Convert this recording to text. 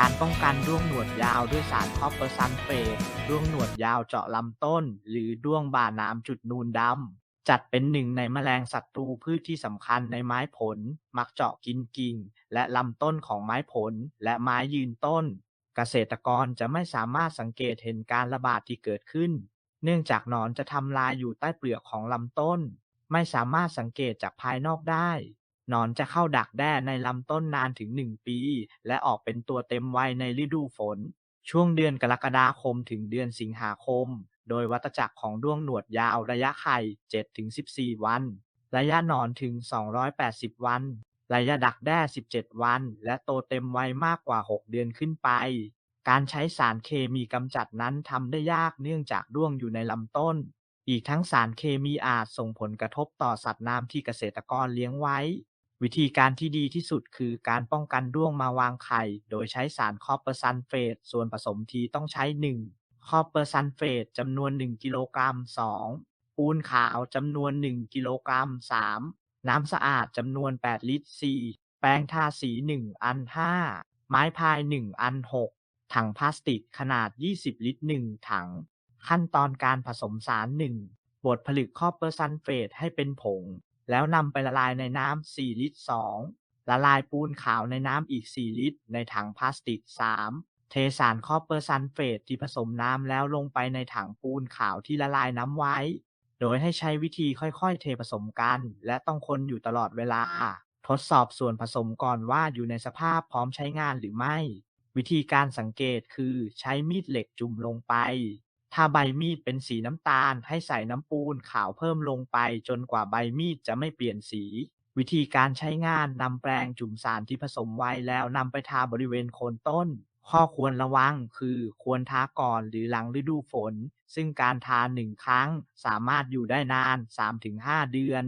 การป้องกันด้วงหนวดยาวด้วยสารคอปเปอร์ซัลเฟตด้วงหนวดยาวเจาะลำต้น หรือด้วงบ่าน้ำจุดนูนดำ จัดเป็นหนึ่งในแมลงศัตรูพืชที่สำคัญในไม้ผล มักเจาะกินกิ่ง และลำต้นของไม้ผลและไม้ยืนต้น เกษตรกรจะไม่สามารถสังเกตเห็นการระบาดที่เกิดขึ้น เนื่องจากหนอนจะทำลายอยู่ใต้เปลือกของลำต้น ไม่สามารถสังเกตจากภายนอกได้ นอนจะเข้าดักแด้ในลำต้นนานถึง 1 ปี และออกเป็นตัวเต็มวัยในฤดูฝน ช่วงเดือนกรกฎาคมถึงเดือนสิงหาคม โดยวัฏจักรของด้วงหนวดยาวระยะไข่ 7-14 วัน ระยะหนอนถึง 280 วัน ระยะดักแด้ 17 วัน และโตเต็มวัยมากกว่า 6 เดือนขึ้นไป การใช้สารเคมีกำจัดนั้นทำได้ยากเนื่องจากด้วงอยู่ในลำต้นอีกทั้งสารเคมีอาจส่งผลกระทบต่อสัตว์น้ำที่เกษตรกรเลี้ยงไว้ วิธีการที่ดีที่สุดคือการป้องกันด้วงมาวางไข่ โดยใช้สารคอปเปอร์ซัลเฟตส่วนผสมทีต้องใช้ 1 คอปเปอร์ซัลเฟตจำนวน 1 กิโลกรัม 2 ปูนขาวจำนวน 1 กิโลกรัม 3 น้ำสะอาดจำนวน 8 ลิตร 4 แป้งทาสี 1 อัน 5 ไม้พาย 1 อัน 6 ถังพลาสติกขนาด 20 ลิตร 1 ถัง ขั้นตอนการผสมสาร 1บดผลึกคอปเปอร์ซัลเฟตให้เป็นผง แล้วนำไปละลายในน้ำ4ลิตร2ละลายปูนขาวในน้ำอีก 4 ลิตร ในถังพลาสติก 3 เทสารคอปเปอร์ซัลเฟตที่ผสมน้ำแล้วลงไปในถังปูนขาวที่ละลายน้ำไว้ โดยให้ใช้วิธีค่อยๆ เทผสมกัน และต้องคนอยู่ตลอดเวลา ทดสอบส่วนผสมก่อนว่าอยู่ในสภาพพร้อมใช้งานหรือไม่ วิธีการสังเกตคือใช้มีดเหล็กจุ่มลงไป ถ้าใบมีดเป็นสีน้ำตาล ให้ใส่น้ำปูนขาวเพิ่มลงไป จนกว่าใบมีดจะไม่เปลี่ยนสี วิธีการใช้งานนำแปรงจุ่มสารที่ผสมไว้แล้วนำไปทาบริเวณโคนต้น ข้อควรระวังคือควรทาก่อนหรือหลังฤดูฝน ซึ่งการทาหนึ่งครั้งสามารถอยู่ได้นาน 3-5 เดือน